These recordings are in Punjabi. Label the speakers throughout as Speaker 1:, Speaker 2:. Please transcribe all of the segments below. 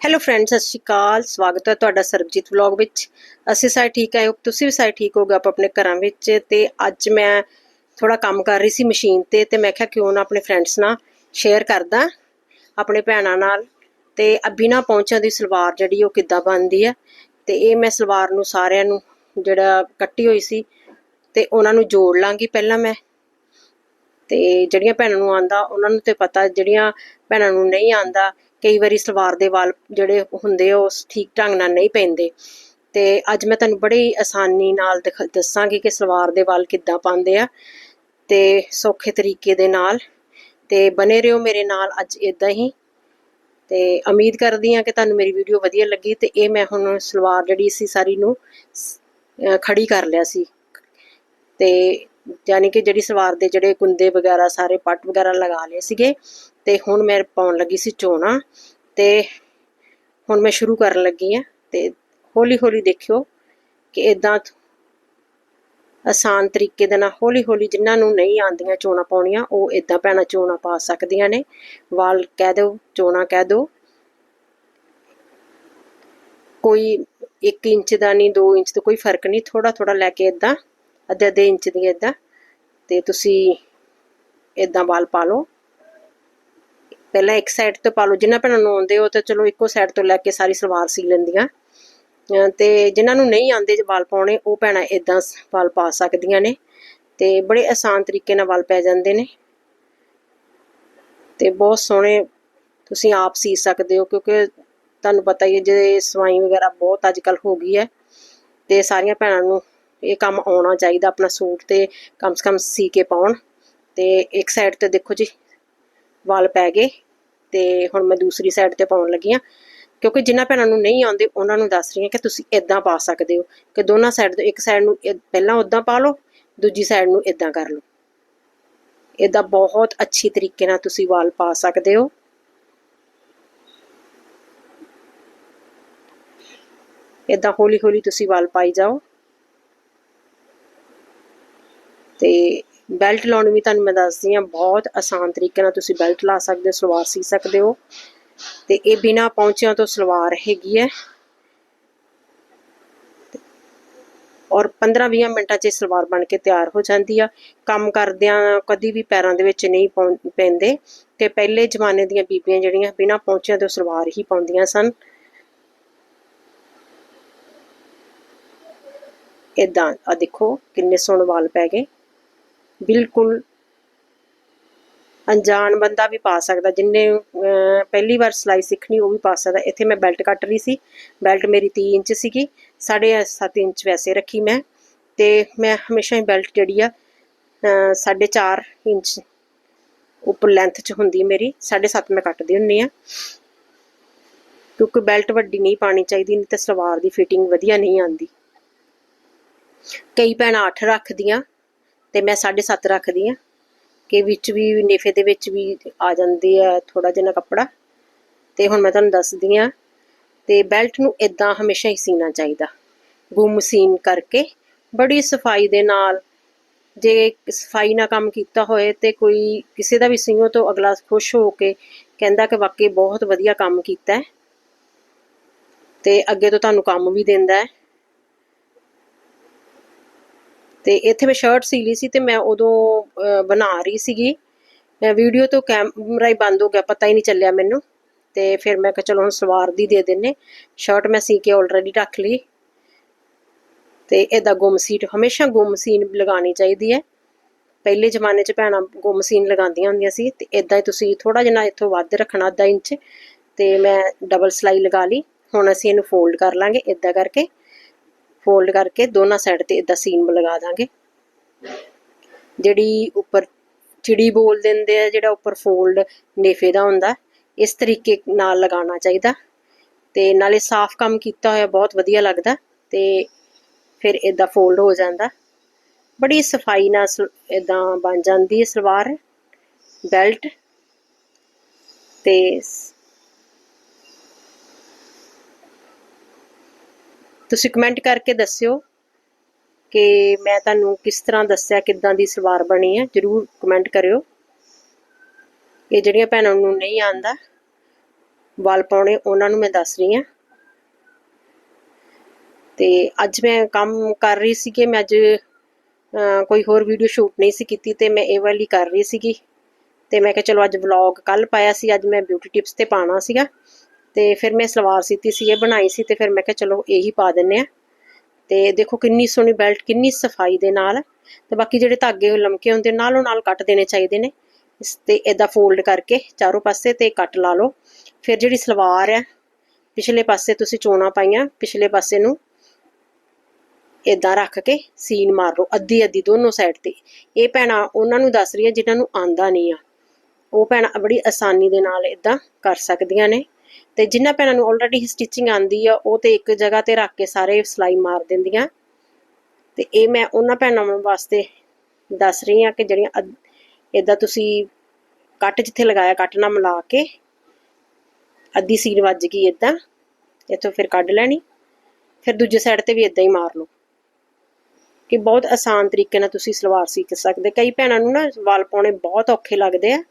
Speaker 1: ਹੈਲੋ ਫਰੈਂਡਸ ਸਤਿ ਸ਼੍ਰੀ ਅਕਾਲ। ਸਵਾਗਤ ਹੈ ਤੁਹਾਡਾ ਸਰਬਜੀਤ ਵਲੌਗ ਵਿੱਚ। ਅਸੀਂ ਸਾਰੇ ਠੀਕ ਆਏ ਹੋ ਤੁਸੀਂ ਵੀ ਸਾਰੇ ਠੀਕ ਹੋਗੇ ਆਪ ਆਪਣੇ ਘਰਾਂ ਵਿੱਚ। ਤੇ ਅੱਜ ਮੈਂ ਥੋੜਾ ਕੰਮ ਕਰ ਰਹੀ ਸੀ ਮਸ਼ੀਨ ਤੇ ਤੇ ਮੈਂ ਕਿਹਾ ਕਿਉਂ ਨਾ ਆਪਣੇ ਫਰੈਂਡਸ ਨਾਲ ਸ਼ੇਅਰ ਕਰਦਾ, ਆਪਣੇ ਭੈਣਾਂ ਨਾਲ। ਤੇ ਬਿਨਾ ਪਹੁੰਚਾਂ ਦੀ ਸਲਵਾਰ ਜਿਹੜੀ ਉਹ ਕਿੱਦਾਂ ਬਣਦੀ ਹੈ, ਤੇ ਇਹ ਮੈਂ ਸਲਵਾਰ ਨੂੰ ਸਾਰਿਆਂ ਨੂੰ ਜਿਹੜਾ ਕੱਟੀ ਹੋਈ ਸੀ, ਤੇ ਉਹਨਾਂ ਨੂੰ ਜੋੜ ਲਾਂਗੀ ਪਹਿਲਾਂ ਮੈਂ। ਤੇ ਜਿਹੜੀਆਂ ਭੈਣਾਂ ਨੂੰ ਆਂਦਾ ਉਹਨਾਂ ਨੂੰ ਤੇ ਪਤਾ, ਜਿਹੜੀਆਂ ਭੈਣਾਂ ਨੂੰ ਨਹੀਂ ਆਂਦਾ ਕਈ ਵਾਰੀ ਸਲਵਾਰ ਦੇ ਵਾਲ ਜਿਹੜੇ ਹੁੰਦੇ ਉਹ ਠੀਕ ਢੰਗ ਨਾਲ ਨਹੀਂ ਪੈਂਦੇ। ਤੇ ਅੱਜ ਮੈਂ ਤੁਹਾਨੂੰ ਬੜੀ ਆਸਾਨੀ ਨਾਲ ਦੱਸਾਂਗੀ ਕਿ ਸਲਵਾਰ ਦੇ ਵਾਲ ਕਿੱਦਾਂ ਪਾਉਂਦੇ ਆ ਤੇ ਸੌਖੇ ਤਰੀਕੇ ਦੇ ਨਾਲ। ਤੇ ਬਨੇ ਰਹੋ ਮੇਰੇ ਨਾਲ ਅੱਜ ਇਦਾਂ ਹੀ। ਤੇ ਉਮੀਦ ਕਰਦੀ ਆ ਕਿ ਤੁਹਾਨੂੰ ਮੇਰੀ ਵੀਡੀਓ ਵਧੀਆ ਲੱਗੀ ਤੇ ਇਹ ਮੈਂ ਹੁਣ ਸਲਵਾਰ ਜਿਹੜੀ ਸੀ ਸਾਰੀ ਨੂੰ ਖੜੀ ਕਰ ਲਿਆ ਸੀ। ਤੇ ਯਾਨੀ ਕਿ ਜਿਹੜੀ ਸਲਵਾਰ ਦੇ ਜਿਹੜੇ ਕੁੰਦੇ ਵਗੈਰਾ, ਸਾਰੇ ਪੱਟ ਵਗੈਰਾ ਲਗਾ ਲਏ ਸੀਗੇ ਤੇ ਹੁਣ ਮੈਂ ਪਾਉਣ ਲੱਗੀ ਸੀ ਚੋਣਾ ਤੇ ਹੁਣ ਮੈਂ ਸ਼ੁਰੂ ਕਰਨ ਲੱਗੀ ਆ ਤੇ ਹੌਲੀ ਹੌਲੀ ਦੇਖਿਓ ਕਿ ਇਦਾਂ ਆਸਾਨ ਤਰੀਕੇ ਦੇ ਨਾਲ ਹੌਲੀ ਹੌਲੀ ਜਿਨ੍ਹਾਂ ਨੂੰ ਨਹੀਂ ਆਂਦੀਆਂ ਚੋਣਾ ਪਾਉਣੀਆਂ, ਉਹ ਇਦਾਂ ਭੈਣਾਂ ਚੋਣਾ ਪਾ ਸਕਦੀਆਂ ਨੇ। ਵਾਲ ਕਹਿ ਦਿਓ, ਚੋਣਾ ਕਹਿ ਦਿਓ। ਕੋਈ 1 ਇੰਚ ਦਾ ਨਹੀਂ 2 ਇੰਚ ਦਾ ਕੋਈ ਫ਼ਰਕ ਨਹੀਂ ਥੋੜਾ ਥੋੜਾ ਲੈ ਕੇ ਇਦਾਂ ਅੱਧੇ ਅੱਧੇ ਇੰਚ ਦੀ ਇਦਾਂ ਤੇ ਤੁਸੀਂ ਇਦਾਂ ਵਾਲ ਪਾ ਲਓ। ਪਹਿਲਾਂ ਇੱਕ ਸਾਈਡ ਤੋਂ ਪਾ ਲਓ। ਜਿਨ੍ਹਾਂ ਭੈਣਾਂ ਨੂੰ ਆਉਂਦੇ ਹੋ ਤਾਂ ਚਲੋ ਇੱਕੋ ਸਾਈਡ ਤੋਂ ਲੈ ਕੇ ਸਾਰੀ ਸਲਵਾਰ ਸੀ ਲੈਂਦੀਆਂ। ਤੇ ਜਿਨ੍ਹਾਂ ਨੂੰ ਨਹੀਂ ਆਉਂਦੇ ਵਾਲ ਪਾਉਣੇ, ਉਹ ਭੈਣਾਂ ਇਦਾਂ ਵਾਲ ਪਾ ਸਕਦੀਆਂ ਨੇ। ਤੇ ਬੜੇ ਆਸਾਨ ਤਰੀਕੇ ਨਾਲ ਵਾਲ ਪੈ ਜਾਂਦੇ ਨੇ। ਤੇ ਬਹੁਤ ਸੋਹਣੇ ਤੁਸੀਂ ਆਪ ਸੀ ਸਕਦੇ ਹੋ, ਕਿਉਂਕਿ ਤੁਹਾਨੂੰ ਪਤਾ ਹੀ ਹੈ, ਜੇ ਸਵਾਈ ਵਗੈਰਾ ਬਹੁਤ ਅੱਜ ਕੱਲ ਹੋ ਗਈ ਹੈ, ਤੇ ਸਾਰੀਆਂ ਭੈਣਾਂ ਨੂੰ ਇਹ ਕੰਮ ਆਉਣਾ ਚਾਹੀਦਾ ਆਪਣਾ ਸੂਟ ਤੇ ਕਮ ਸੇ ਕਮ ਸੀ ਕੇ ਪਾਉਣ। ਤੇ ਇੱਕ ਸਾਈਡ ਤੇ ਦੇਖੋ ਜੀ, ਵਾਲ ਪੈ ਗਏ ਤੇ ਹੁਣ ਮੈਂ ਦੂਸਰੀ ਸਾਈਡ ਤੇ ਪਾਉਣ ਲੱਗੀ ਆ ਕਿਉਂਕਿ ਜਿਨ੍ਹਾਂ ਭੈਣਾਂ ਨੂੰ ਨਹੀਂ ਆਉਂਦੇ, ਉਹਨਾਂ ਨੂੰ ਦੱਸ ਰਹੀ ਹਾਂ ਕਿ ਤੁਸੀਂ ਇਦਾਂ ਪਾ ਸਕਦੇ ਹੋ। ਕਿ ਦੋਨਾਂ ਸਾਈਡ ਤੋਂ ਇੱਕ ਸਾਈਡ ਨੂੰ ਪਹਿਲਾਂ ਉਦਾਂ ਪਾ ਲਓ, ਦੂਜੀ ਸਾਈਡ ਨੂੰ ਇਦਾਂ ਕਰ ਲਓ। ਇਦਾਂ ਬਹੁਤ ਅੱਛੀ ਤਰੀਕੇ ਨਾਲ ਤੁਸੀਂ ਵਾਲ ਪਾ ਸਕਦੇ ਹੋ। ਇਦਾਂ ਹੌਲੀ ਹੌਲੀ ਤੁਸੀਂ ਵਾਲ ਪਾਈ ਜਾਓ। ਤੇ ਬੈਲਟ ਲਾਉਣ ਵੀ ਤੁਹਾਨੂੰ ਮੈਂ ਦੱਸਦੀ ਹਾਂ, ਬਹੁਤ ਆਸਾਨ ਤਰੀਕੇ ਨਾਲ ਤੁਸੀਂ ਬੈਲਟ ਲਾ ਸਕਦੇ ਹੋ, ਸਲਵਾਰ ਸੀ ਸਕਦੇ ਹੋ। ਤੇ ਇਹ ਬਿਨਾ ਪਹੁੰਚਿਆਂ ਤੋਂ ਸਲਵਾਰ ਹੈਗੀ ਹੈ। ਔਰ 15-20 ਮਿੰਟਾਂ 'ਚ ਇਹ ਸਲਵਾਰ ਬਣ ਕੇ ਤਿਆਰ ਹੋ ਜਾਂਦੀ ਆ। ਕੰਮ ਕਰਦਿਆਂ ਕਦੀ ਵੀ ਪੈਰਾਂ ਦੇ ਵਿੱਚ ਨਹੀਂ ਪੈਂਦੇ। ਤੇ ਪਹਿਲੇ ਜ਼ਮਾਨੇ ਦੀਆਂ ਬੀਬੀਆਂ ਜਿਹੜੀਆਂ ਬਿਨਾ ਪਹੁੰਚਿਆਂ ਤੋਂ ਸਲਵਾਰ ਹੀ ਪਾਉਂਦੀਆਂ ਸਨ। ਇਦਾਂ ਆ ਦੇਖੋ ਕਿੰਨੇ ਸੋਹਣੇ ਵਾਲ ਪੈ ਗਏ। ਬਿਲਕੁਲ ਅਣਜਾਣ ਬੰਦਾ ਵੀ ਪਾ ਸਕਦਾ, ਜਿੰਨੇ ਪਹਿਲੀ ਵਾਰ ਸਿਲਾਈ ਸਿੱਖਣੀ ਉਹ ਵੀ ਪਾ ਸਕਦਾ। ਇੱਥੇ ਮੈਂ ਬੈਲਟ ਕੱਟ ਰਹੀ ਸੀ, ਬੈਲਟ ਮੇਰੀ 3 ਇੰਚ ਸੀਗੀ 7.5 ਇੰਚ ਵੈਸੇ ਰੱਖੀ ਮੈਂ, ਤੇ ਮੈਂ ਹਮੇਸ਼ਾ ਹੀ ਬੈਲਟ ਜਿਹੜੀ ਆ 4.5 ਇੰਚ ਉੱਪਰ ਲੈਂਥ 'ਚ ਹੁੰਦੀ ਮੇਰੀ 7.5 ਮੈਂ ਕੱਟਦੀ ਹੁੰਨੀ ਆ। ਕਿਉਂਕਿ ਬੈਲਟ ਵੱਡੀ ਨਹੀਂ ਪਾਣੀ ਚਾਹੀਦੀ, ਨਹੀਂ ਤਾਂ ਸਲਵਾਰ ਦੀ ਫਿਟਿੰਗ ਵਧੀਆ ਨਹੀਂ ਆਉਂਦੀ। ਕਈ ਭੈਣਾਂ 8 ਰੱਖਦੀਆਂ ਤੇ ਮੈਂ 7.5 ਰੱਖਦੀ ਆ ਕਿ ਵਿੱਚ ਵੀ ਨੇਫੇ ਦੇ ਵਿੱਚ ਵੀ ਆ ਜਾਂਦੀ ਆ ਥੋੜਾ ਜਿਹਾ ਕੱਪੜਾ। ਤੇ ਹੁਣ ਮੈਂ ਤੁਹਾਨੂੰ ਦੱਸਦੀ ਆ ਤੇ ਬੈਲਟ ਨੂੰ ਇਦਾਂ ਹਮੇਸ਼ਾ ਹੀ ਸੀਣਾ ਚਾਹੀਦਾ, ਗੁੰਮ ਸੀਨ ਕਰਕੇ। ਬੜੀ ਸਫ਼ਾਈ ਦੇ ਨਾਲ ਜੇ ਸਫ਼ਾਈ ਨਾਲ ਕੰਮ ਕੀਤਾ ਹੋਏ ਤੇ ਕੋਈ ਕਿਸੇ ਦਾ ਵੀ ਸੀਓ ਤੋਂ ਅਗਲਾ ਖੁਸ਼ ਹੋ ਕੇ ਕਹਿੰਦਾ ਕਿ ਵਾਕਈ ਬਹੁਤ ਵਧੀਆ ਕੰਮ ਕੀਤਾ ਹੈ। ਤੇ ਅੱਗੇ ਤੋਂ ਤੁਹਾਨੂੰ ਕੰਮ ਵੀ ਦਿੰਦਾ ਹੈ। ਤੇ ਇੱਥੇ ਮੈਂ ਸ਼ਰਟ ਸੀ ਲਈ ਸੀ ਤੇ ਮੈਂ ਉਦੋਂ ਬਣਾ ਰਹੀ ਸੀਗੀ। ਵੀਡੀਓ ਤੋਂ ਕੈਮਰਾ ਹੀ ਬੰਦ ਹੋ ਗਿਆ, ਪਤਾ ਹੀ ਨਹੀਂ ਚੱਲਿਆ ਮੈਨੂੰ। ਤੇ ਫਿਰ ਮੈਂ ਕਿਹਾ ਚਲੋ ਹੁਣ ਸਲਵਾਰ ਦੀ ਦੇ ਦਿੰਨੇ। ਸ਼ਰਟ ਮੈਂ ਸੀ ਕੇ ਆਲਰੇਡੀ ਰੱਖ ਲਈ। ਤੇ ਇਹਦਾ ਗੁੰਮ ਸੀਟ, ਹਮੇਸ਼ਾ ਗੁੰਮ ਸੀਨ ਲਗਾਉਣੀ ਚਾਹੀਦੀ ਹੈ। ਪਹਿਲੇ ਜ਼ਮਾਨੇ 'ਚ ਭੈਣਾਂ ਗੁੰਮ ਸੀਨ ਲਗਾਉਂਦੀਆਂ ਹੁੰਦੀਆਂ ਸੀ ਤੇ ਇਦਾਂ ਹੀ ਤੁਸੀਂ ਥੋੜਾ ਜਿਹਾ ਇੱਥੋਂ ਵੱਧ ਰੱਖਣਾ ਅੱਧਾ ਇੰਚ। ਤੇ ਮੈਂ ਡਬਲ ਸਲਾਈ ਲਗਾ ਲਈ। ਹੁਣ ਅਸੀਂ ਇਹਨੂੰ ਫੋਲਡ ਕਰ ਲਾਂਗੇ ਇਦਾਂ ਕਰਕੇ। ਫੋਲਡ ਕਰਕੇ ਦੋਨਾਂ ਸਾਈਡ ਤੇ ਇਦਾਂ ਸੀਨ ਲਗਾ ਦਾਂਗੇ। ਜਿਹੜੀ ਉੱਪਰ ਚਿੜੀ ਬੋਲ ਦਿੰਦੇ ਆ, ਜਿਹੜਾ ਉੱਪਰ ਫੋਲਡ ਨੇਫੇ ਦਾ ਹੁੰਦਾ, ਇਸ ਤਰੀਕੇ ਨਾਲ ਲਗਾਉਣਾ ਚਾਹੀਦਾ। ਤੇ ਨਾਲੇ ਸਾਫ਼ ਕੰਮ ਕੀਤਾ ਹੋਇਆ ਬਹੁਤ ਵਧੀਆ ਲੱਗਦਾ ਤੇ ਫਿਰ ਇਦਾਂ ਫੋਲਡ ਹੋ ਜਾਂਦਾ। ਬੜੀ ਸਫ਼ਾਈ ਨਾਲ ਇਦਾਂ ਬਣ ਜਾਂਦੀ ਹੈ ਸਲਵਾਰ ਬੈਲਟ ਤੇ ਤੁਸੀਂ ਕਮੈਂਟ ਕਰਕੇ ਦੱਸਿਓ ਕਿ ਮੈਂ ਤੁਹਾਨੂੰ ਕਿਸ ਤਰ੍ਹਾਂ ਦੱਸਿਆ, ਕਿੱਦਾਂ ਦੀ ਸਲਵਾਰ ਬਣੀ ਹੈ, ਜਰੂਰ ਕਮੈਂਟ ਕਰਿਓ। ਇਹ ਜਿਹੜੀਆਂ ਭੈਣਾਂ ਨੂੰ ਨਹੀਂ ਆਂਦਾ ਵਾਲ ਪਾਉਣੇ, ਉਹਨਾਂ ਨੂੰ ਮੈਂ ਦੱਸ ਰਹੀ ਹਾਂ। ਤੇ ਅੱਜ ਮੈਂ ਕੰਮ ਕਰ ਰਹੀ ਸੀ ਕਿ ਮੈਂ ਅੱਜ ਕੋਈ ਹੋਰ ਵੀਡੀਓ ਸ਼ੂਟ ਨਹੀਂ ਸੀ ਕੀਤੀ ਤੇ ਮੈਂ ਇਹ ਵਾਲੀ ਕਰ ਰਹੀ ਸੀਗੀ। ਤੇ ਮੈਂ ਕਿਹਾ ਚਲੋ ਅੱਜ ਵਲੌਗ ਕੱਲ ਪਾਇਆ ਸੀ, ਅੱਜ ਮੈਂ ਬਿਊਟੀ ਟਿਪਸ ਤੇ ਪਾਣਾ ਸੀਗਾ। ਤੇ ਫਿਰ ਮੈਂ ਸਲਵਾਰ ਸੀਤੀ ਸੀ, ਇਹ ਬਣਾਈ ਸੀ ਤੇ ਫਿਰ ਮੈਂ ਕਿਹਾ ਚਲੋ ਇਹੀ ਪਾ ਦਿੰਨੇ ਆ ਤੇ ਦੇਖੋ ਕਿੰਨੀ ਸੋਹਣੀ ਬੈਲਟ, ਕਿੰਨੀ ਸਫ਼ਾਈ ਦੇ ਨਾਲ। ਤੇ ਬਾਕੀ ਜਿਹੜੇ ਧਾਗੇ ਲਮਕੇ ਹੁੰਦੇ, ਨਾਲੋਂ ਨਾਲ ਕੱਟ ਦੇਣੇ ਚਾਹੀਦੇ ਨੇ। ਇਸ ਤੇ ਇਦਾਂ ਫੋਲਡ ਕਰਕੇ ਚਾਰੋਂ ਪਾਸੇ ਤੇ ਕੱਟ ਲਾ ਲਓ। ਫਿਰ ਜਿਹੜੀ ਸਲਵਾਰ ਹੈ, ਪਿਛਲੇ ਪਾਸੇ ਤੁਸੀਂ ਚੋਣਾ ਪਾਈਆਂ, ਪਿਛਲੇ ਪਾਸੇ ਨੂੰ ਇਦਾਂ ਰੱਖ ਕੇ ਸੀਨ ਮਾਰ ਲਓ, ਅੱਧੀ ਅੱਧੀ ਦੋਨੋਂ ਸਾਈਡ ਤੇ। ਇਹ ਭੈਣਾਂ ਉਹਨਾਂ ਨੂੰ ਦੱਸ ਰਹੀ ਹੈ ਜਿਨ੍ਹਾਂ ਨੂੰ ਆਂਦਾ ਨਹੀਂ ਆ। ਉਹ ਭੈਣਾਂ ਬੜੀ ਆਸਾਨੀ ਦੇ ਨਾਲ ਇਦਾਂ ਕਰ ਸਕਦੀਆਂ ਨੇ। ਤੇ ਜਿਨ੍ਹਾਂ ਭੈਣਾਂ ਨੂੰ ਆਲਰੇਡੀ ਸਟਿਚਿੰਗ ਆਂਦੀ ਆ, ਉਹ ਤੇ ਇੱਕ ਜਗ੍ਹਾ ਤੇ ਰੱਖ ਕੇ ਸਾਰੇ ਸਲਾਈ ਮਾਰ ਦਿੰਦੀਆਂ। ਤੇ ਇਹ ਮੈਂ ਉਹਨਾਂ ਭੈਣਾਂ ਵਾਸਤੇ ਦੱਸ ਰਹੀ ਆ ਕਿ ਜਿਹੜੀਆਂ ਇਦਾਂ ਤੁਸੀਂ ਕੱਟ ਜਿੱਥੇ ਲਗਾਇਆ ਕੱਟ ਨਾਲ ਮਿਲਾ ਕੇ ਅੱਧੀ ਸੀਨ ਵੱਜ ਗਈ ਇਦਾਂ ਇੱਥੋਂ ਫਿਰ ਕੱਢ ਲੈਣੀ, ਫਿਰ ਦੂਜੇ ਸਾਈਡ ਤੇ ਵੀ ਇਦਾਂ ਹੀ ਮਾਰ ਲਓ। ਕਿ ਬਹੁਤ ਆਸਾਨ ਤਰੀਕੇ ਨਾਲ ਤੁਸੀਂ ਸਲਵਾਰ ਸੀਕ ਸਕਦੇ। ਕਈ ਭੈਣਾਂ ਨੂੰ ਨਾ ਵਾਲ ਪਾਉਣੇ ਬਹੁਤ ਔਖੇ ਲੱਗਦੇ ਆ।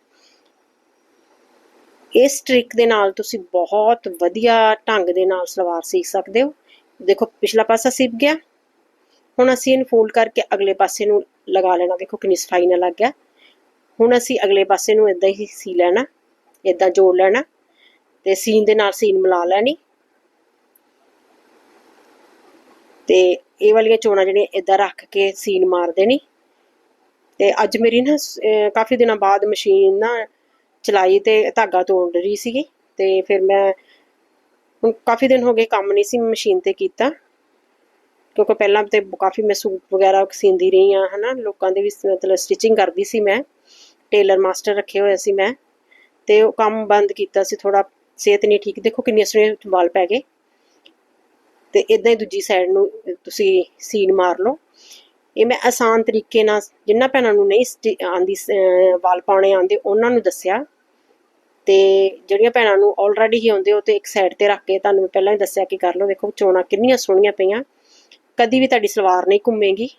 Speaker 1: ਇਸ ਟ੍ਰਿਕ ਦੇ ਨਾਲ ਤੁਸੀਂ ਬਹੁਤ ਵਧੀਆ ਢੰਗ ਦੇ ਨਾਲ ਸਲਵਾਰ ਸੀਕ ਸਕਦੇ ਹੋ। ਦੇਖੋ, ਪਿਛਲਾ ਪਾਸਾ ਸਿਪ ਗਿਆ। ਹੁਣ ਅਸੀਂ ਇਹਨੂੰ ਫੋਲਡ ਕਰਕੇ ਅਗਲੇ ਪਾਸੇ ਨੂੰ ਲਗਾ ਲੈਣਾ। ਦੇਖੋ, ਕਿੰਨੀ ਸਫ਼ਾਈ ਨਾਲ ਲੱਗ ਗਿਆ। ਹੁਣ ਅਸੀਂ ਅਗਲੇ ਪਾਸੇ ਨੂੰ ਇਦਾਂ ਹੀ ਸੀ ਲੈਣਾ ਇਦਾਂ ਜੋੜ ਲੈਣਾ ਤੇ ਸੀਨ ਦੇ ਨਾਲ ਸੀਨ ਮਿਲਾ ਲੈਣੀ। ਤੇ ਇਹ ਵਾਲੀਆਂ ਚੋਣਾਂ ਜਿਹੜੀਆਂ ਇਦਾਂ ਰੱਖ ਕੇ ਸੀਨ ਮਾਰ ਦੇਣੀ। ਤੇ ਅੱਜ ਮੇਰੀ ਨਾ ਕਾਫੀ ਦਿਨਾਂ ਬਾਅਦ ਮਸ਼ੀਨ ਨਾ ਚਲਾਈ ਤੇ ਧਾਗਾ ਤੋੜ ਰਹੀ ਸੀਗੀ ਤੇ ਫਿਰ ਮੈਂ ਹੁਣ ਕਾਫੀ ਦਿਨ ਹੋ ਗਏ ਕੰਮ ਨਹੀਂ ਸੀ ਮਸ਼ੀਨ ਤੇ ਕੀਤਾ। ਕਿਉਂਕਿ ਪਹਿਲਾਂ ਤੇ ਕਾਫੀ ਮੈਂ ਸੂਟ ਵਗੈਰਾ ਸੀਂਦੀ ਰਹੀ ਆ ਹਨਾ, ਲੋਕਾਂ ਦੇ ਵੀ ਮਤਲਬ ਸਟਿਚਿੰਗ ਕਰਦੀ ਸੀ ਮੈਂ ਟੇਲਰ ਮਾਸਟਰ ਰੱਖੇ ਹੋਏ ਸੀ ਮੈਂ, ਤੇ ਉਹ ਕੰਮ ਬੰਦ ਕੀਤਾ ਸੀ ਥੋੜਾ ਸਿਹਤ ਨਹੀਂ ਠੀਕ। ਦੇਖੋ ਕਿੰਨੇ ਸੋਹਣੇ ਵਾਲ ਪੈ ਗਏ। ਤੇ ਇਦਾਂ ਹੀ ਦੂਜੀ ਸਾਈਡ ਨੂੰ ਤੁਸੀਂ ਸੀਨ ਮਾਰ ਲਓ। ਇਹ ਮੈਂ ਆਸਾਨ ਤਰੀਕੇ ਨਾਲ ਜਿੰਨਾ ਭੈਣਾਂ ਨੂੰ ਨਹੀਂ ਆਂਦੀ ਵਾਲ ਪਾਉਣੇ ਆਉਂਦੇ, ਉਹਨਾਂ ਨੂੰ ਦੱਸਿਆ। ਤੇ ਜਿਹੜੀਆਂ ਭੈਣਾਂ ਨੂੰ ਆਲਰੇਡੀ ਹੀ ਆਉਂਦੇ ਉਹ ਤੇ ਇੱਕ ਸਾਈਡ ਤੇ ਰੱਖ ਕੇ ਤੁਹਾਨੂੰ ਮੈਂ ਪਹਿਲਾਂ ਹੀ ਦੱਸਿਆ ਕਿ ਕਰ ਲਓ, ਦੇਖੋ ਚੋਣਾ ਕਿੰਨੀਆਂ ਸੋਹਣੀਆਂ ਪਈਆਂ। ਕਦੀ ਵੀ ਤੁਹਾਡੀ ਸਲਵਾਰ ਨਹੀਂ ਘੁੰਮੇਗੀ।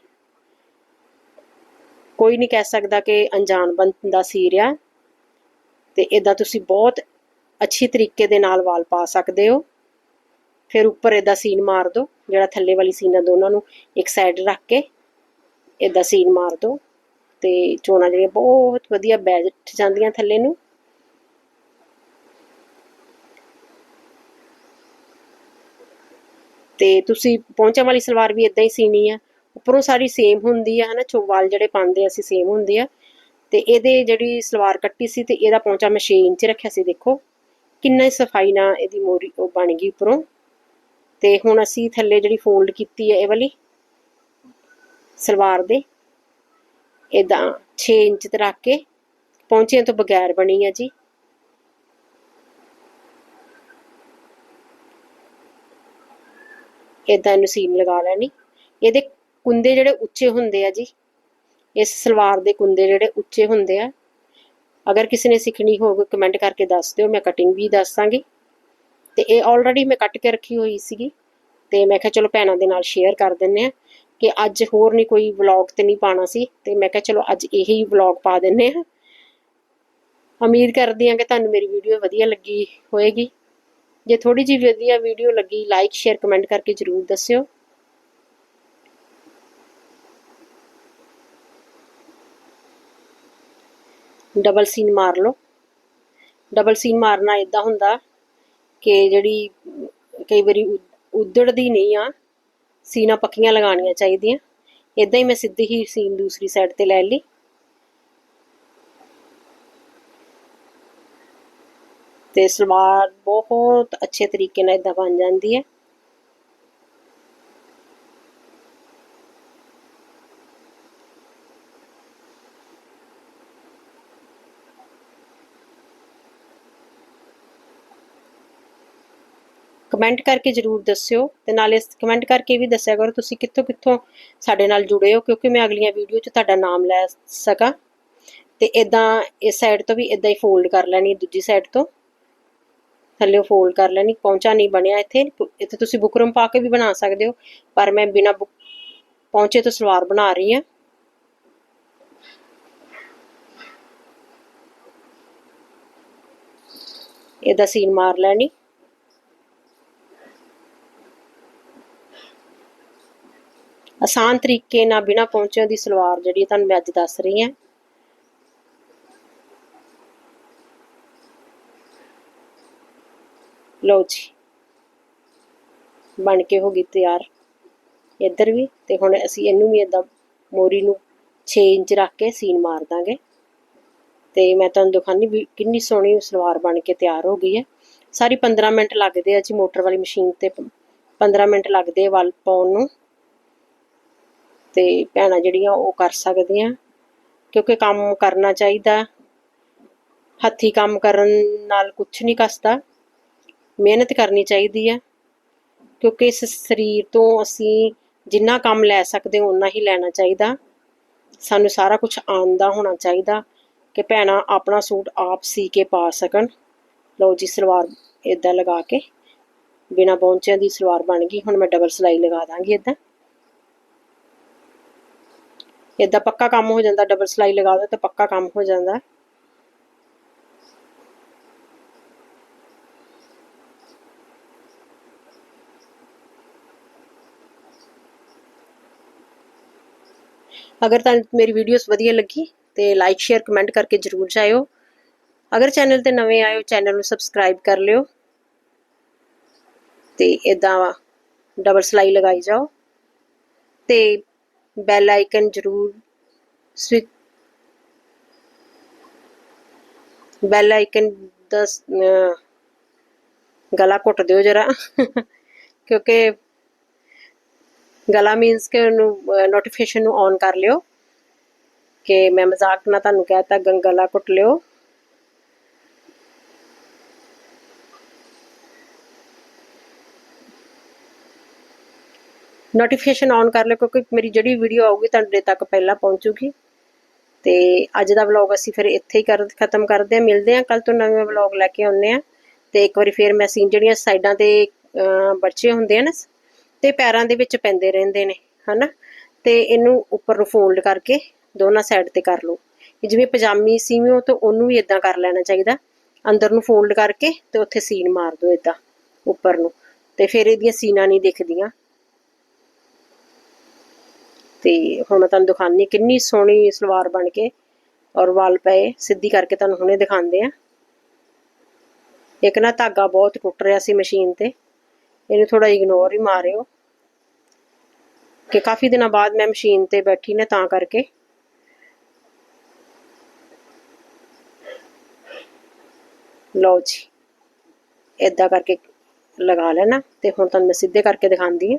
Speaker 1: ਕੋਈ ਨਹੀਂ ਕਹਿ ਸਕਦਾ ਕਿ ਅਣਜਾਣ ਬੰਦਾ ਸੀ ਰਿਹਾ ਤੇ ਇਦਾਂ ਤੁਸੀਂ ਬਹੁਤ ਅੱਛੀ ਤਰੀਕੇ ਦੇ ਨਾਲ ਵਾਲ ਪਾ ਸਕਦੇ ਹੋ। ਫਿਰ ਉੱਪਰ ਇਦਾਂ ਸੀਨ ਮਾਰ ਦਿਓ, ਜਿਹੜਾ ਥੱਲੇ ਵਾਲੀ ਸੀਨ ਆ ਦੋਨਾਂ ਨੂੰ ਇੱਕ ਸਾਈਡ ਰੱਖ ਕੇ ਇਦਾਂ ਸੀਨ ਮਾਰ ਦਿਓ। ਤੇ ਚੋਣਾ ਜਿਹੜੀਆਂ ਬਹੁਤ ਵਧੀਆ ਬੈਠ ਜਾਂਦੀਆਂ ਥੱਲੇ ਨੂੰ। ਤੇ ਤੁਸੀਂ ਪੌਂਚਾਂ ਵਾਲੀ ਸਲਵਾਰ ਵੀ ਇਦਾਂ ਹੀ ਸੀਣੀ ਆ। ਉੱਪਰੋਂ ਸਾਰੀ ਸੇਮ ਹੁੰਦੀ ਆ, ਹਨਾ? ਚੋਵਾਲ ਜਿਹੜੇ ਪਾਉਂਦੇ ਅਸੀਂ ਸੇਮ ਹੁੰਦੇ ਆ। ਤੇ ਇਹਦੇ ਜਿਹੜੀ ਸਲਵਾਰ ਕੱਟੀ ਸੀ ਤੇ ਇਹਦਾ ਪਹੁੰਚਾ ਮੈਂ ਮਸ਼ੀਨ ਇੰਚ ਰੱਖਿਆ ਸੀ, ਦੇਖੋ। ਕਿੰਨਾ ਸਫ਼ਾਈ ਨਾਲ ਇਹਦੀ ਮੋਰੀ ਉਹ ਬਣ ਗਈ ਉੱਪਰੋਂ। ਤੇ ਹੁਣ ਅਸੀਂ ਥੱਲੇ ਜਿਹੜੀ ਫੋਲਡ ਕੀਤੀ ਹੈ ਇਹ ਵਾਲੀ ਸਲਵਾਰ ਦੇ ਇਦਾਂ 6 ਇੰਚ ਤੇ ਰੱਖ ਕੇ ਪਹੁੰਚਿਆਂ ਤੋਂ ਬਗੈਰ ਬਣੀ ਹੈ ਜੀ। ਇਦਾਂ ਇਹਨੂੰ ਸੀਨ ਲਗਾ ਲੈਣੀ। ਇਹਦੇ ਕੁੰਦੇ ਜਿਹੜੇ ਉੱਚੇ ਹੁੰਦੇ ਆ ਜੀ, ਇਸ ਸਲਵਾਰ ਦੇ ਕੁੰਦੇ ਜਿਹੜੇ ਉੱਚੇ ਹੁੰਦੇ ਆ, ਅਗਰ ਕਿਸੇ ਨੇ ਸਿੱਖਣੀ ਹੋਵੇ ਕਮੈਂਟ ਕਰਕੇ ਦੱਸ ਦਿਓ, ਮੈਂ ਕਟਿੰਗ ਵੀ ਦੱਸਾਂਗੀ। ਤੇ ਇਹ ਆਲਰੇਡੀ ਮੈਂ ਕੱਟ ਕੇ ਰੱਖੀ ਹੋਈ ਸੀਗੀ, ਤੇ ਮੈਂ ਕਿਹਾ ਚਲੋ ਭੈਣਾਂ ਦੇ ਨਾਲ ਸ਼ੇਅਰ ਕਰ ਦਿੰਨੇ ਆ ਕਿ ਅੱਜ ਹੋਰ ਨਹੀਂ ਕੋਈ ਵਲੌਗ ਤੇ ਨਹੀਂ ਪਾਣਾ ਸੀ, ਤੇ ਮੈਂ ਕਿਹਾ ਚਲੋ ਅੱਜ ਇਹੀ ਵਲੌਗ ਪਾ ਦਿੰਨੇ ਆ। ਉਮੀਦ ਕਰਦੀ ਹਾਂ ਕਿ ਤੁਹਾਨੂੰ ਮੇਰੀ ਵੀਡੀਓ ਵਧੀਆ ਲੱਗੀ ਹੋਏਗੀ। ਜੇ ਥੋੜੀ ਜਿਹੀ ਵਧੀਆ ਵੀਡੀਓ ਲੱਗੀ ਲਾਈਕ ਸ਼ੇਅਰ ਕਮੈਂਟ ਕਰਕੇ ਜਰੂਰ ਦੱਸਿਓ। ਡਬਲ ਸੀਨ ਮਾਰ ਲਓ। ਡਬਲ ਸੀਨ ਮਾਰਨਾ ਇਦਾਂ ਹੁੰਦਾ ਕਿ ਜਿਹੜੀ ਕਈ ਵਾਰੀ ਉਧੜਦੀ ਨਹੀਂ ਆ ਸੀਨਾ ਪੱਕੀਆਂ ਲਗਾਉਣੀਆਂ ਚਾਹੀਦੀਆਂ। ਇਦਾਂ ਹੀ ਮੈਂ ਸਿੱਧੀ ਹੀ ਸੀਨ ਦੂਸਰੀ ਸਾਈਡ ਤੇ ਲੈ ਲਈ। ਤੇ ਸਲਵਾਰ ਬਹੁਤ ਅੱਛੇ ਤਰੀਕੇ ਨਾਲ ਇਦਾਂ ਬਣ ਜਾਂਦੀ ਹੈ। ਕਮੈਂਟ ਕਰਕੇ ਜਰੂਰ ਦੱਸਿਓ ਤੇ ਨਾਲੇ ਕਮੈਂਟ ਕਰਕੇ ਵੀ ਦੱਸਿਆ ਕਰੋ ਤੁਸੀਂ ਕਿੱਥੋਂ ਕਿੱਥੋਂ ਸਾਡੇ ਨਾਲ ਜੁੜੇ ਹੋ, ਕਿਉਂਕਿ ਮੈਂ ਅਗਲੀਆਂ ਵੀਡੀਓ 'ਚ ਤੁਹਾਡਾ ਨਾਮ ਲੈ ਸਕਾਂ। ਤੇ ਇਦਾਂ ਇਸ ਸਾਈਡ ਤੋਂ ਵੀ ਇਦਾਂ ਹੀ ਫੋਲਡ ਕਰ ਲੈਣੀ, ਦੂਜੀ ਸਾਈਡ ਤੋਂ। ਥੱਲੇ ਫੋਲਡ ਕਰ ਲੈਣੀ ਪੌਂਚਾ ਨਹੀਂ ਬਣਿਆ ਇੱਥੇ। ਇੱਥੇ ਤੁਸੀਂ ਬੁਕਰਮ ਪਾ ਕੇ ਵੀ ਬਣਾ ਸਕਦੇ ਹੋ, ਪਰ ਮੈਂ ਬਿਨਾ ਪੌਂਚੇ ਤੋਂ ਸਲਵਾਰ ਬਣਾ ਰਹੀ ਹਾਂ। ਇਹਦਾ ਸੀਨ ਮਾਰ ਲੈਣੀ। ਆਸਾਨ ਤਰੀਕੇ ਨਾਲ ਬਿਨਾ ਪਹੁੰਚਿਆਂ ਦੀ ਸਲਵਾਰ ਜਿਹੜੀ ਤੁਹਾਨੂੰ ਮੈਂ ਅੱਜ ਦੱਸ ਰਹੀ ਹਾਂ। ਲਓ ਜੀ। ਬਣ ਕੇ ਹੋ ਗਈ ਤਿਆਰ। ਇੱਧਰ ਵੀ, ਤੇ ਹੁਣ ਅਸੀਂ ਇਹਨੂੰ ਵੀ ਇਦਾਂ ਮੋਰੀ ਨੂੰ 6 ਇੰਚ ਰੱਖ ਕੇ ਸੀਨ ਮਾਰ ਦਾਂਗੇ। ਤੇ ਮੈਂ ਤੁਹਾਨੂੰ ਦਿਖਾਣੀ ਵੀ ਕਿੰਨੀ ਸੋਹਣੀ ਸਲਵਾਰ ਬਣ ਕੇ ਤਿਆਰ ਹੋ ਗਈ ਹੈ। ਸਾਰੀ 15 ਮਿੰਟ ਲੱਗਦੇ ਆ ਜੀ ਮੋਟਰ ਵਾਲੀ ਮਸ਼ੀਨ ਤੇ। 15 ਮਿੰਟ ਲੱਗਦੇ ਆ ਵੱਲ ਪਾਉਣ ਨੂੰ। ਤੇ ਭੈਣਾਂ ਜਿਹੜੀਆਂ ਉਹ ਕਰ ਸਕਦੀਆਂ, ਕਿਉਂਕਿ ਕੰਮ ਕਰਨਾ ਚਾਹੀਦਾ। ਹੱਥੀ ਕੰਮ ਕਰਨ ਨਾਲ ਕੁਝ ਨਹੀਂ ਕਸਦਾ। ਮਿਹਨਤ ਕਰਨੀ ਚਾਹੀਦੀ ਹੈ, ਕਿਉਂਕਿ ਇਸ ਸਰੀਰ ਤੋਂ ਅਸੀਂ ਜਿੰਨਾ ਕੰਮ ਲੈ ਸਕਦੇ ਹਾਂ ਉਨਾ ਹੀ ਲੈਣਾ ਚਾਹੀਦਾ। ਸਾਨੂੰ ਸਾਰਾ ਕੁਝ ਆਉਂਦਾ ਹੋਣਾ ਚਾਹੀਦਾ ਕਿ ਭੈਣਾਂ ਆਪਣਾ ਸੂਟ ਆਪ ਸੀ ਕੇ ਪਾ ਸਕਣ। ਲਓ ਜੀ, ਸਲਵਾਰ ਇਦਾਂ ਲਗਾ ਕੇ ਬਿਨਾ ਪਹੁੰਚਿਆਂ ਦੀ ਸਲਵਾਰ ਬਣ ਗਈ। ਹੁਣ ਮੈਂ ਡਬਲ ਸਲਾਈ ਲਗਾ ਦਾਂਗੀ ਇਦਾਂ ਇਦਾਂ ਪੱਕਾ ਕੰਮ ਹੋ ਜਾਂਦਾ ਡਬਲ ਸਲਾਈ ਲਗਾ ਦੋ ਤਾਂ ਪੱਕਾ ਕੰਮ ਹੋ ਜਾਂਦਾ। ਅਗਰ ਤੁਹਾਨੂੰ ਮੇਰੀ ਵੀਡੀਓਜ਼ ਵਧੀਆ ਲੱਗੀ ਤੇ ਲਾਈਕ ਸ਼ੇਅਰ ਕਮੈਂਟ ਕਰਕੇ ਜਰੂਰ ਜਾਇਓ। ਅਗਰ ਚੈਨਲ ਤੇ ਨਵੇਂ ਆਇਓ ਚੈਨਲ ਨੂੰ ਸਬਸਕ੍ਰਾਈਬ ਕਰ ਲਿਓ। ਤੇ ਇਦਾਂ ਡਬਲ ਸਲਾਈ ਲਗਾਈ ਜਾਓ। ਤੇ ਬੈਲ ਆਈਕਨ ਜਰੂਰ ਸਵਿਚ ਬੈਲ ਆਈਕਨ ਦਾ ਗਲਾ ਘੁੱਟ ਦਿਓ ਜਰਾ। ਕਿਉਂਕਿ ਗਲਾ ਮੀਨਸ ਕਿ ਉਹਨੂੰ ਨੋਟੀਫਿਕੇਸ਼ਨ ਨੂੰ ਔਨ ਕਰ ਲਿਓ ਕਿ ਮੈਂ ਮਜ਼ਾਕ ਨਾਲ ਤੁਹਾਨੂੰ ਕਹਿਤਾ ਗੰਗਲਾ ਘੁੱਟ ਲਿਓ। ਨੋਟੀਫਿਕੇਸ਼ਨ ਔਨ ਕਰ ਲਿਓ ਕਿਉਂਕਿ ਮੇਰੀ ਜਿਹੜੀ ਵੀਡੀਓ ਆਊਗੀ ਤੁਹਾਡੇ ਤੱਕ ਪਹਿਲਾਂ ਪਹੁੰਚੂਗੀ। ਤੇ ਅੱਜ ਦਾ ਵਲੌਗ ਅਸੀਂ ਫਿਰ ਇੱਥੇ ਹੀ ਕਰ, ਖਤਮ ਕਰਦੇ ਹਾਂ। ਮਿਲਦੇ ਹਾਂ ਕੱਲ ਤੋਂ ਨਵੇਂ ਵਲੌਗ ਲੈ ਕੇ ਆਉਂਦੇ ਆ ਤੇ ਇੱਕ ਵਾਰੀ ਫੇਰ ਮੈਂ ਸੀਨ ਜਿਹੜੀਆਂ ਸਾਈਡਾਂ ਤੇ ਬਚੇ ਹੁੰਦੇ ਆ ਨਾ ਤੇ ਪੈਰਾਂ ਦੇ ਵਿੱਚ ਪੈਂਦੇ ਰਹਿੰਦੇ ਨੇ, ਹਨਾ? ਤੇ ਇਹਨੂੰ ਉੱਪਰ ਨੂੰ ਫੋਲਡ ਕਰਕੇ ਦੋਨਾਂ ਸਾਈਡ ਤੇ ਕਰ ਲਓ। ਜਿਵੇਂ ਪਜਾਮੀ ਸੀਵਿਓ ਤਾਂ ਉਹਨੂੰ ਵੀ ਇਦਾਂ ਕਰ ਲੈਣਾ ਚਾਹੀਦਾ। ਅੰਦਰ ਨੂੰ ਫੋਲਡ ਕਰਕੇ ਤੇ ਉੱਥੇ ਸੀਨ ਮਾਰ ਦਿਓ ਇਦਾਂ ਉੱਪਰ ਨੂੰ। ਤੇ ਫਿਰ ਇਹਦੀਆਂ ਸੀਨਾ ਨਹੀਂ ਦਿਖਦੀਆਂ। ਤੇ ਹੁਣ ਮੈਂ ਤੁਹਾਨੂੰ ਦਿਖਾਉਣੀ ਕਿੰਨੀ ਸੋਹਣੀ ਸਲਵਾਰ ਬਣ ਕੇ ਔਰ ਵਾਲ ਪਏ। ਸਿੱਧੀ ਕਰਕੇ ਤੁਹਾਨੂੰ ਹੁਣੇ ਦਿਖਾਉਂਦੇ ਆ ਇੱਕ ਨਾ ਧਾਗਾ ਬਹੁਤ ਟੁੱਟ ਰਿਹਾ ਸੀ ਮਸ਼ੀਨ ਤੇ। ਇਹਨੂੰ ਥੋੜਾ ਇਗਨੋਰ ਹੀ ਮਾਰਿਓ। ਕਿ ਕਾਫੀ ਦਿਨਾਂ ਬਾਅਦ ਮੈਂ ਮਸ਼ੀਨ ਤੇ ਬੈਠੀ ਨੇ ਤਾਂ ਕਰਕੇ। ਲਓ ਜੀ ਇਦਾਂ ਕਰਕੇ ਲਗਾ ਲੈਣਾ ਤੇ ਹੁਣ ਤੁਹਾਨੂੰ ਮੈਂ ਸਿੱਧੇ ਕਰਕੇ ਦਿਖਾਉਂਦੀ ਹਾਂ।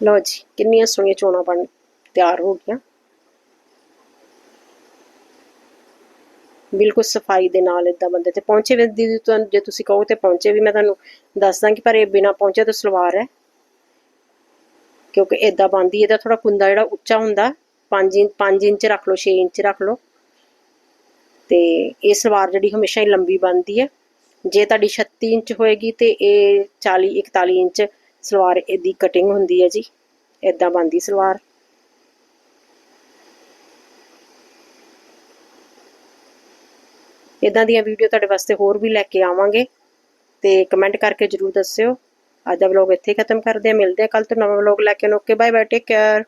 Speaker 1: ਲਓ ਜੀ, ਕਿੰਨੀਆਂ ਸੋਹਣੀਆਂ ਚੋਣਾਂ ਬਣ ਤਿਆਰ ਹੋ ਗਈਆਂ। ਬਿਲਕੁਲ ਸਫ਼ਾਈ ਦੇ ਨਾਲ ਇਦਾਂ ਬੰਦੇ ਤੇ ਪਹੁੰਚੇ ਵੀ ਦੀਦੀ ਤੁਹਾਨੂੰ ਜੇ ਤੁਸੀਂ ਕਹੋ ਤੇ ਪਹੁੰਚੇ ਵੀ, ਮੈਂ ਤੁਹਾਨੂੰ ਦੱਸ ਦਾਂਗੀ ਪਰ ਇਹ ਬਿਨਾ ਪਹੁੰਚੇ ਤੋਂ ਸਲਵਾਰ ਹੈ। ਕਿਉਂਕਿ ਇਦਾਂ ਬੰਦੀ ਇਹਦਾ ਥੋੜਾ ਕੁੰਦਾ ਜਿਹੜਾ ਉੱਚਾ ਹੁੰਦਾ 5 ਇੰਚ 5 ਇੰਚ ਰੱਖ ਲਓ 6 ਇੰਚ ਰੱਖ ਲਓ। ਤੇ ਇਹ ਸਲਵਾਰ ਜਿਹੜੀ ਹਮੇਸ਼ਾ ਹੀ ਲੰਬੀ ਬੰਦੀ ਹੈ। ਜੇ ਤੁਹਾਡੀ 36 ਇੰਚ ਹੋਏਗੀ ਤੇ ਇਹ 40 41 ਇੰਚ ਸਲਵਾਰ ਇਹਦੀ ਕਟਿੰਗ ਹੁੰਦੀ ਹੈ ਜੀ। ਇਦਾਂ ਬੰਦੀ ਸਲਵਾਰ। ਇਦਾਂ ਦੀਆਂ ਵੀਡੀਓ ਤੁਹਾਡੇ ਵਾਸਤੇ ਹੋਰ ਵੀ ਲੈ ਕੇ ਆਵਾਂਗੇ। ਤੇ ਕਮੈਂਟ ਕਰਕੇ ਜਰੂਰ ਦੱਸਿਓ। ਅੱਜ ਦਾ ਵਲੌਗ ਇੱਥੇ ਖਤਮ ਕਰਦੇ ਹਾਂ। ਮਿਲਦੇ ਆ ਕੱਲ ਤੋਂ ਨਵਾਂ ਵਲੌਗ ਲੈ ਕੇ। Okay bye bye take care